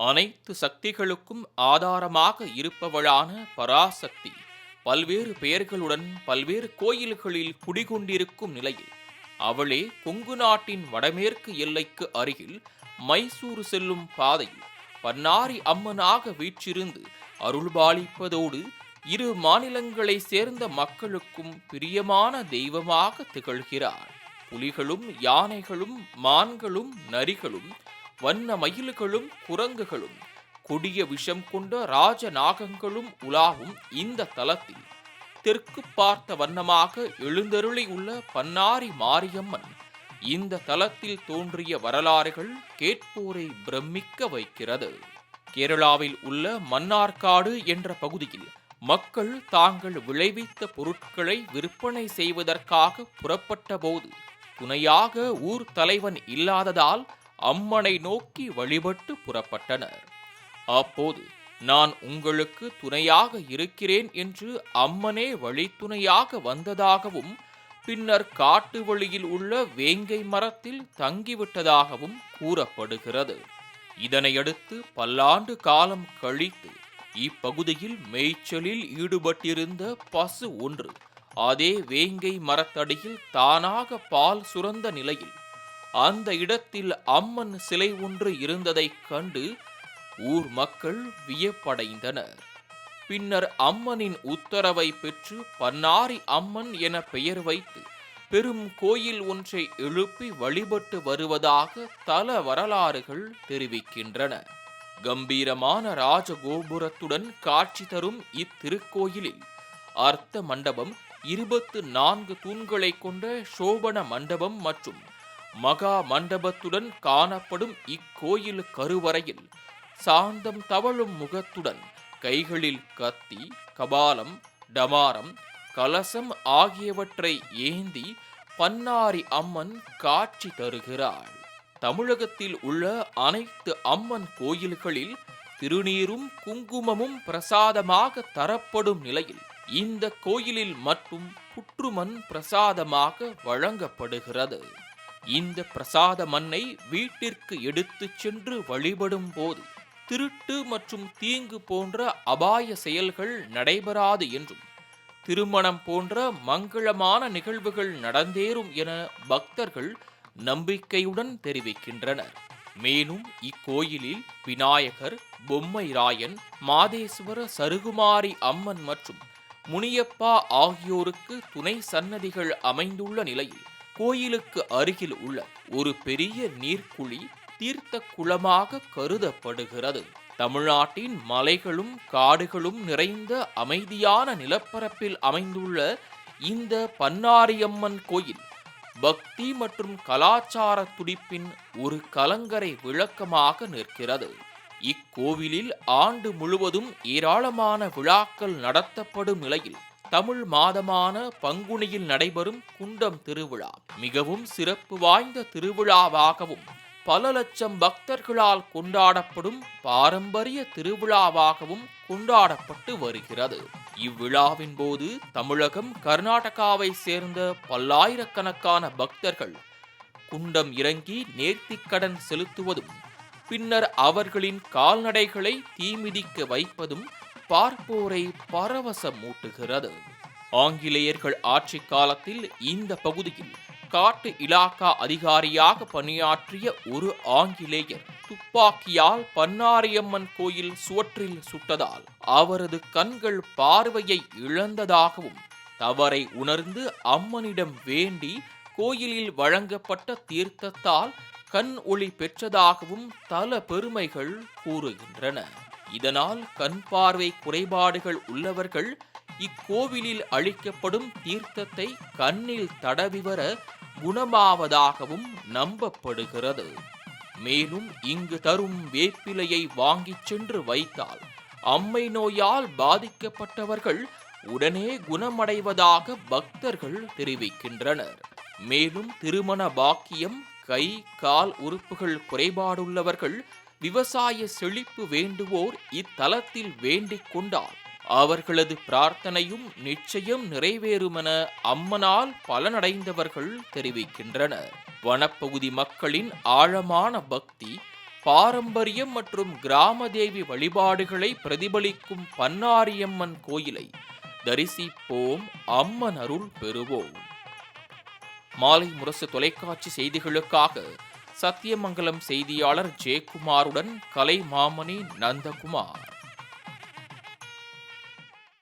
அனைத்து சக்திகளுக்கும் ஆதாரமாக இருப்பவளான பராசக்தி பல்வேறு பெயர்களுடன் பல்வேறு கோயில்களில் குடிகொண்டிருக்கும் நிலையில் அவளே கொங்கு நாட்டின் வடமேற்கு எல்லைக்கு அருகில் மைசூர் செல்லும் பாதையில் பன்னாரி அம்மனாக வீற்றிருந்து அருள்பாலிப்பதோடு இரு மாநிலங்களை சேர்ந்த மக்களுக்கும் பிரியமான தெய்வமாக திகழ்கிறார் புலிகளும் யானைகளும் மான்களும் நரிகளும் வண்ண மயில்களும் குரங்குகளும் கொடிய விஷம் கொண்ட ராஜ நாகங்களும் உலாவும் இந்த தலத்தில். தெற்கு பார்த்த வண்ணமாக எழுந்தருளி உள்ள பன்னாரி மாரியம்மன் இந்த தலத்தில் தோன்றிய வரலாறுகள் கேட்போரை பிரமிக்க வைக்கிறது. கேரளாவில் உள்ள மன்னார்காடு என்ற பகுதியில் மக்கள் தாங்கள் விளைவித்த பொருட்களை விற்பனை செய்வதற்காக புறப்பட்ட போது துணையாக ஊர் தலைவன் இல்லாததால் அம்மனை நோக்கி வழிபட்டு புறப்பட்டனர். அப்போது நான் உங்களுக்கு துணையாக இருக்கிறேன் என்று அம்மனே வழித்துணையாக வந்ததாகவும் பின்னர் காட்டு வழியில் உள்ள வேங்கை மரத்தில் தங்கிவிட்டதாகவும் கூறப்படுகிறது. இதனையடுத்து பல்லாண்டு காலம் கழித்து இப்பகுதியில் மேய்ச்சலில் ஈடுபட்டிருந்த பசு ஒன்று அதே வேங்கை மரத்தடியில் தானாக பால் சுரந்த நிலையில் அந்த இடத்தில் அம்மன் சிலை ஒன்று இருந்ததைக் கண்டு ஊர் மக்கள் வியப்படைந்தனர். பின்னர் அம்மனின் உத்தரவை பெற்று பன்னாரி அம்மன் என பெயர் வைத்து பெரும் கோயில் ஒன்றை எழுப்பி வழிபட்டு வருவதாக தல வரலாறுகள் தெரிவிக்கின்றன. கம்பீரமான ராஜகோபுரத்துடன் காட்சி தரும் இத்திருக்கோயிலில் அர்த்த மண்டபம் இருபத்து நான்கு தூண்களை கொண்ட சோபன மண்டபம் மற்றும் மகா மண்டபத்துடன் காணப்படும் இக்கோயில் கருவறையில் சாந்தம் தவழும் முகத்துடன் கைகளில் கத்தி கபாலம் டமாரம் கலசம் ஆகியவற்றை ஏந்தி பன்னாரி அம்மன் காட்சி தருகிறாள். தமிழகத்தில் உள்ள அனைத்து அம்மன் கோயில்களில் திருநீரும் குங்குமமும் பிரசாதமாக தரப்படும் நிலையில் இந்த கோயிலில் மட்டும் புற்றுமண் பிரசாதமாக வழங்கப்படுகிறது. இந்த பிரசாத மண்ணை வீட்டிற்கு எடுத்துச் சென்று வழிபடும் போது திருட்டு மற்றும் தீங்கு போன்ற அபாய செயல்கள் நடைபெறாது என்றும் திருமணம் போன்ற மங்களமான நிகழ்வுகள் நடந்தேறும் என பக்தர்கள் நம்பிக்கையுடன் தெரிவிக்கின்றனர். மேலும் இக்கோயிலில் விநாயகர் பொம்மை ராயன் மாதேஸ்வர சருகுமாரி அம்மன் மற்றும் முனியப்பா ஆகியோருக்கு துணை சன்னதிகள் அமைந்துள்ள நிலையில் கோயிலுக்கு அருகில் உள்ள ஒரு பெரிய நீர்க்குழி தீர்த்த குளமாக கருதப்படுகிறது. தமிழ்நாட்டின் மலைகளும் காடுகளும் நிறைந்த அமைதியான நிலப்பரப்பில் அமைந்துள்ள இந்த பன்னாரியம்மன் கோயில் பக்தி மற்றும் கலாச்சார துடிப்பின் ஒரு கலங்கரை விளக்கமாக நிற்கிறது. இக்கோவிலில் ஆண்டு முழுவதும் ஏராளமான விழாக்கள் நடத்தப்படும் நிலையில் தமிழ் மாதமான பங்குனியில் நடைபெறும் குண்டம் திருவிழா. மிகவும் சிறப்பு வாய்ந்த திருவிழாவாகவும் பல லட்சம் பக்தர்களால் கொண்டாடப்படும் பாரம்பரிய திருவிழாவாகவும் கொண்டாடப்பட்டு வருகிறது. இவ்விழாவின் போது தமிழகம் கர்நாடகாவை சேர்ந்த பல்லாயிரக்கணக்கான பக்தர்கள் குண்டம் இறங்கி நேர்த்திக்கடன் செலுத்துவதும் பின்னர் அவர்களின் கால்நடைகளை தீமிதிக்க வைப்பதும் பார்ப்போரை பரவசமூட்டுகிறது ஆங்கிலேயர்கள் ஆட்சி காலத்தில் இந்த பகுதியில் காட்டு இலாக்கா அதிகாரியாக பணியாற்றிய ஒரு ஆங்கிலேயர் துப்பாக்கியால் பன்னாரியம்மன் கோயில் சுவற்றில் சுட்டதால் அவரது கண்கள் பார்வையை இழந்ததாகவும் தவறை உணர்ந்து அம்மனிடம் வேண்டி கோயிலில் வழங்கப்பட்ட தீர்த்தத்தால் கண் ஒளி பெற்றதாகவும் தல பெருமைகள் கூறுகின்றன. இதனால் கண் பார்வை குறைபாடுகள் உள்ளவர்கள் இக்கோவிலில் அளிக்கப்படும் தீர்த்தத்தை கண்ணில் தடவி வர குணமாவதாகவும் நம்பப்படுகிறது. மேலும் இங்கு தரும் வேப்பிலையை வாங்கிச் சென்று வைத்தால் அம்மை நோயால் பாதிக்கப்பட்டவர்கள் உடனே குணமடைவதாக பக்தர்கள் தெரிவிக்கின்றனர். மேலும் திருமண பாக்கியம் கை கால் உறுப்புகள் குறைபாடுள்ளவர்கள் விவசாய செழிப்பு வேண்டுவோர் இத்தலத்தில் வேண்டிக் கொண்டால் அவர்களது பிரார்த்தனையும் நிச்சயம் நிறைவேறுமென அம்மனால் பலனடைந்தவர்கள் தெரிவிக்கின்றனர். வனப்பகுதி மக்களின் ஆழமான பக்தி பாரம்பரியம் மற்றும் கிராம தேவி வழிபாடுகளை பிரதிபலிக்கும் பன்னாரியம்மன் கோயிலை தரிசிப்போம் அம்மன் அருள் பெறுவோம். மாலை முரசு தொலைக்காட்சி செய்திகளுக்காக சத்தியமங்கலம் செய்தியாளர் ஜெயக்குமாருடன் கலை மாமணி நந்தகுமார்.